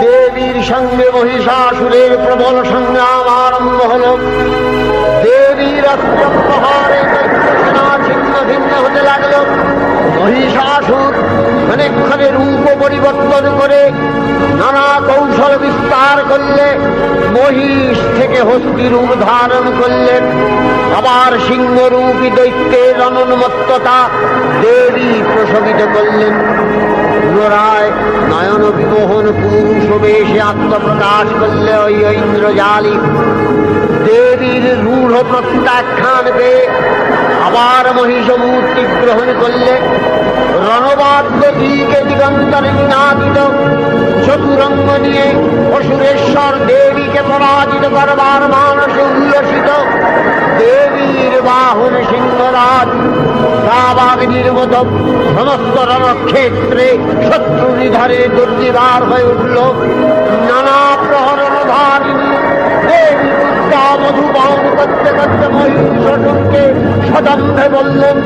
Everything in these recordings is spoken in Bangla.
দেবীর সঙ্গে মহিষাসুরের প্রবল সংগ্রাম আরম্ভ হল। দেবীর অস্ত্রপ্রহারে সেনা ছিন্ন ভিন্ন হতে লাগল। মহিষাসুর অনেকক্ষণে রূপ পরিবর্তন করে নানা কৌশল বিস্তার করলে মহিষ থেকে হস্তি রূপ ধারণ করলেন। আবার সিংহরূপী দৈত্যের অনুন্মত্ততা দেবী প্রশমিত করলেন। পুনরায় নয়ন বিমোহন পুরুষ বেশে আত্মপ্রকাশ করলে ওই ঐন্দ্রজালী দেবীর রূঢ় প্রত্যাখ্যান পেয়ে আবার মহিষ মূর্তি গ্রহণ করলে রণবাদ্য দিকে দিগন্তরে নিনাদিত। চতুরঙ্গ নিয়ে অসুরেশ্বর দেবীকে পরাজিত করবার মানসে বাহন সিংহরাজ দাবাগ্নির মতো সমস্ত রণক্ষেত্রে শত্রু নিধারে দুর্নিবার হয়ে উঠল। নানা প্রহরণ ধারিণী দেবী, দুর্গা মধুবান করতে করতে মহিষকে সদম্ভে বললেন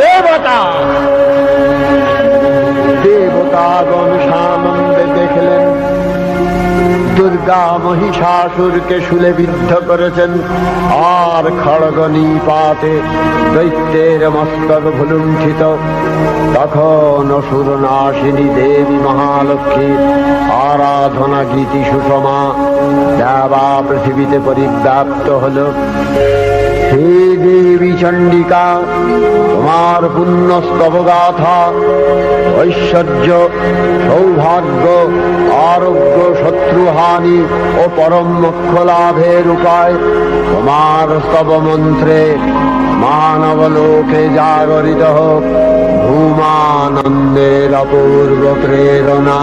দেবতা। দেবতাগণ দুর্গা মহিষাসুরকে শুলে বিদ্ধ করেছেন। আর খড়গ নিপাতে দৈত্যের মস্তক ভুলুণ্ঠিত। তখন অসুর নাশিনী দেবী মহালক্ষ্মী, আরাধনা গীতি সুষমা, দেবা পৃথিবীতে পরিব্যাপ্ত হল। হে দেবী চণ্ডিকা, তোমার পুণ্যস্তব গাথা ঐশ্বর্য, সৌভাগ্য, আরোগ্য শত্রুহানি ও পরম মোক্ষ লাভের উপায়। তোমার স্তব মন্ত্রে মানব লোকে জাগরিত হোক। ভূমানন্দের অপূর্ব প্রেরণা।